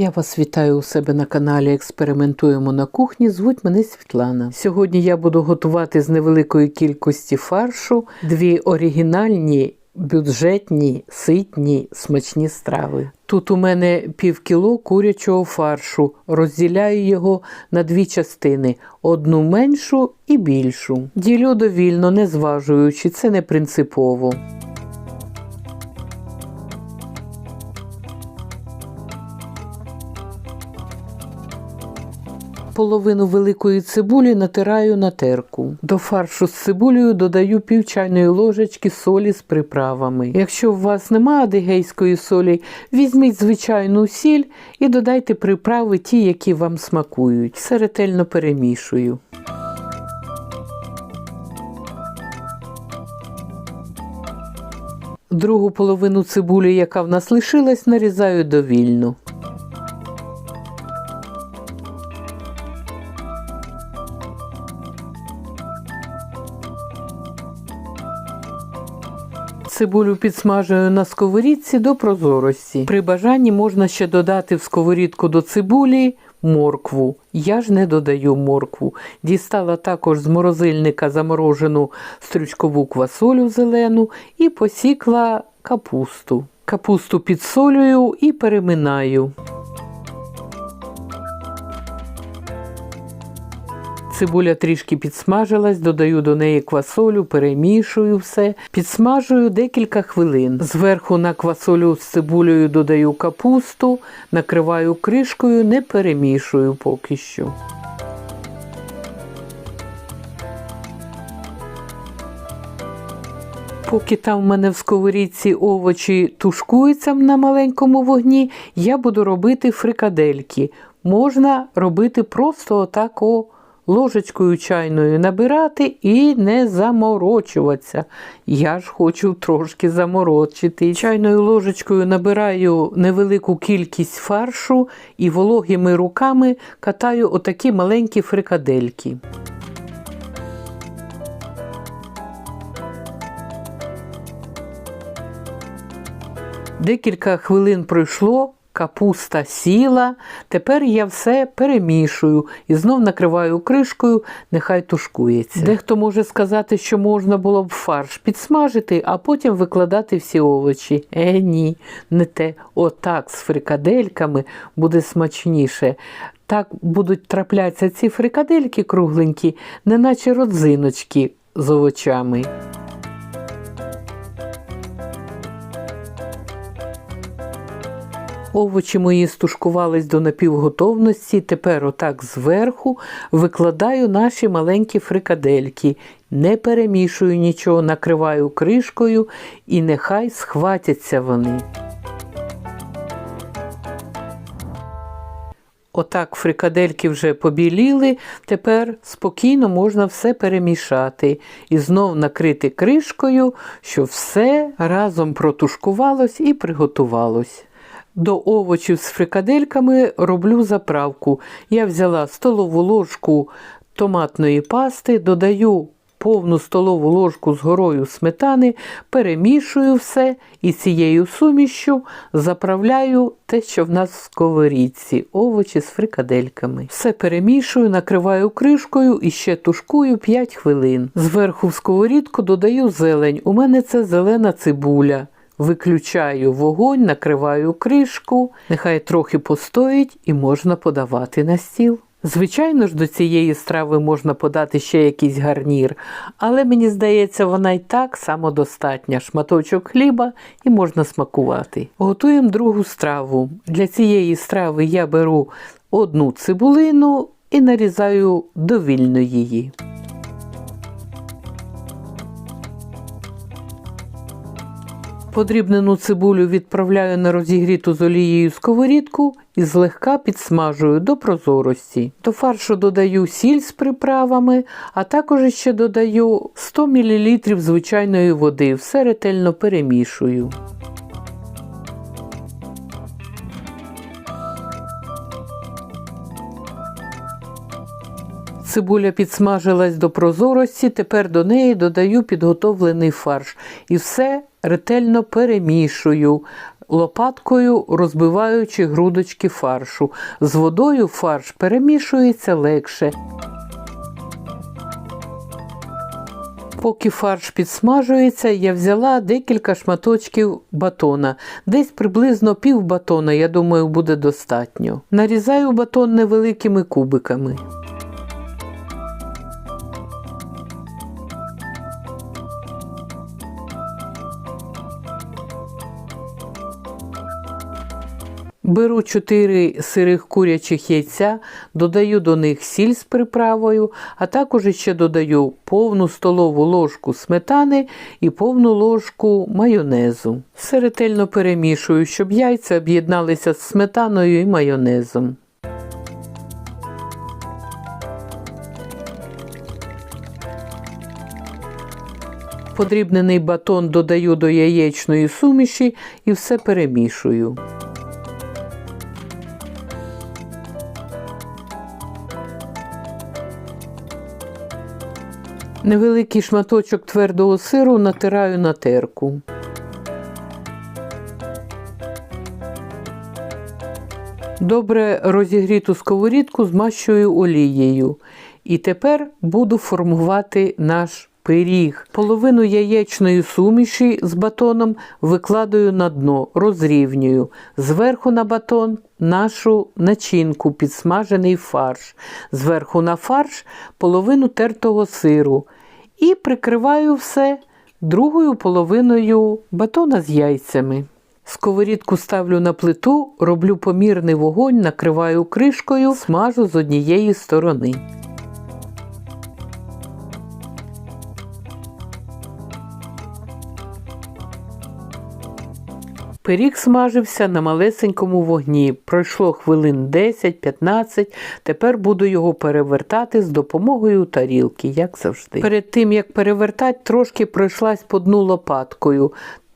Я вас вітаю у себе на каналі Експериментуємо на кухні. Звуть мене Світлана. Сьогодні я буду готувати з невеликої кількості фаршу дві оригінальні, бюджетні, ситні, смачні страви. Тут у мене пів кіло курячого фаршу. Розділяю його на дві частини: одну меншу і більшу. Ділю довільно, не зважуючи, це не принципово. Половину великої цибулі натираю на терку. До фаршу з цибулею додаю пів чайної ложечки солі з приправами. Якщо у вас немає адигейської солі, візьміть звичайну сіль і додайте приправи ті, які вам смакують. Все ретельно перемішую. Другу половину цибулі, яка в нас лишилась, нарізаю довільно. Цибулю підсмажую на сковорідці до прозорості. При бажанні можна ще додати в сковорідку до цибулі моркву. Я ж не додаю моркву. Дістала також з морозильника заморожену стрючкову квасолю зелену і посікла капусту. Капусту підсолюю і переминаю. Цибуля трішки підсмажилась, додаю до неї квасолю, перемішую все, підсмажую декілька хвилин. Зверху на квасолю з цибулею додаю капусту, накриваю кришкою, не перемішую поки що. Поки там в мене в сковорідці овочі тушкуються на маленькому вогні, я буду робити фрикадельки. Можна робити просто отак о ложечкою чайною набирати і не заморочуватися. Я ж хочу трошки заморочити. Чайною ложечкою набираю невелику кількість фаршу і вологими руками катаю отакі маленькі фрикадельки. Декілька хвилин пройшло, капуста сіла. Тепер я все перемішую і знов накриваю кришкою, нехай тушкується. Дехто може сказати, що можна було б фарш підсмажити, а потім викладати всі овочі. Е, ні, не те. Отак з фрикадельками буде смачніше. Так будуть траплятися ці фрикадельки кругленькі, неначе родзиночки з овочами. Овочі мої стушкувались до напівготовності. Тепер отак зверху викладаю наші маленькі фрикадельки. Не перемішую нічого, накриваю кришкою і нехай схватяться вони. Отак фрикадельки вже побіліли, тепер спокійно можна все перемішати і знов накрити кришкою, щоб все разом протушкувалось і приготувалось. До овочів з фрикадельками роблю заправку. Я взяла столову ложку томатної пасти, додаю повну столову ложку з горою сметани, перемішую все і цією сумішю заправляю те, що в нас в сковорідці, овочі з фрикадельками. Все перемішую, накриваю кришкою і ще тушкую 5 хвилин. Зверху в сковорідку додаю зелень. У мене це зелена цибуля. Виключаю вогонь, накриваю кришку, нехай трохи постоїть і можна подавати на стіл. Звичайно ж, до цієї страви можна подати ще якийсь гарнір, але мені здається, вона й так самодостатня. Шматочок хліба і можна смакувати. Готуємо другу страву. Для цієї страви я беру одну цибулину і нарізаю довільно її. Подрібнену цибулю відправляю на розігріту з олією сковорідку і злегка підсмажую до прозорості. До фаршу додаю сіль з приправами, а також ще додаю 100 мл звичайної води. Все ретельно перемішую. Цибуля підсмажилась до прозорості, тепер до неї додаю підготовлений фарш і все ретельно перемішую. лопаткою розбиваючи грудочки фаршу. З водою фарш перемішується легше. Поки фарш підсмажується, я взяла декілька шматочків батона. Десь приблизно пів батона, я думаю, буде достатньо. Нарізаю батон невеликими кубиками. Беру 4 сирих курячих яйця, додаю до них сіль з приправою, а також ще додаю повну столову ложку сметани і повну ложку майонезу. Все ретельно перемішую, щоб яйця об'єдналися з сметаною і майонезом. Подрібнений батон додаю до яєчної суміші і все перемішую. Невеликий шматочок твердого сиру натираю на терку. Добре розігріту сковорідку змащую олією. І тепер буду формувати наш пиріг. Половину яєчної суміші з батоном викладаю на дно, розрівнюю. Зверху на батон нашу начинку, підсмажений фарш. Зверху на фарш половину тертого сиру. І прикриваю все другою половиною батона з яйцями. Сковорідку ставлю на плиту, роблю помірний вогонь, накриваю кришкою, смажу з однієї сторони. Пиріг смажився на малесенькому вогні. Пройшло хвилин 10-15. Тепер буду його перевертати з допомогою тарілки, як завжди. Перед тим як перевертати, трошки пройшлась по дну лопаткою.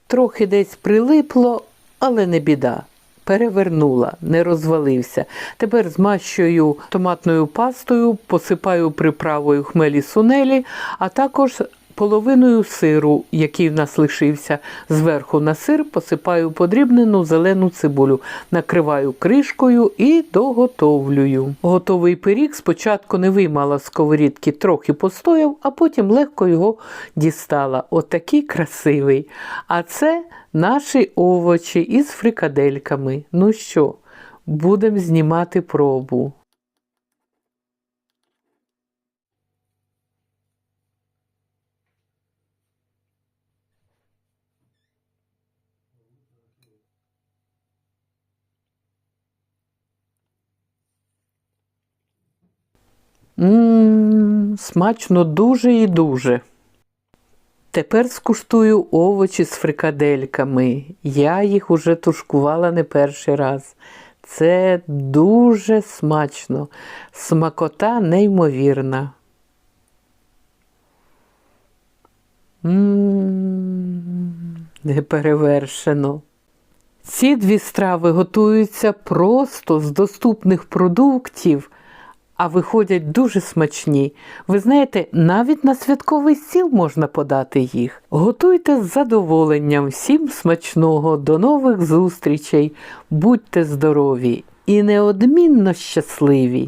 Трохи десь прилипло, але не біда. Перевернула, не розвалився. Тепер змащую томатною пастою, посипаю приправою хмелі сунелі, а також половиною сиру, який в нас лишився. Зверху на сир посипаю подрібнену зелену цибулю, накриваю кришкою і доготовлюю. Готовий пиріг спочатку не виймала з сковорідки, трохи постояв, а потім легко його дістала. Отакий красивий. А це наші овочі із фрикадельками. Ну що, будемо знімати пробу. Ммм, смачно дуже і дуже. Тепер скуштую овочі з фрикадельками. Я їх уже тушкувала не перший раз. Це дуже смачно. Смакота неймовірна. Ммм, неперевершено. Ці дві страви готуються просто з доступних продуктів, а виходять дуже смачні. Ви знаєте, навіть на святковий стіл можна подати їх. Готуйте з задоволенням, всім смачного, до нових зустрічей, будьте здорові і неодмінно щасливі!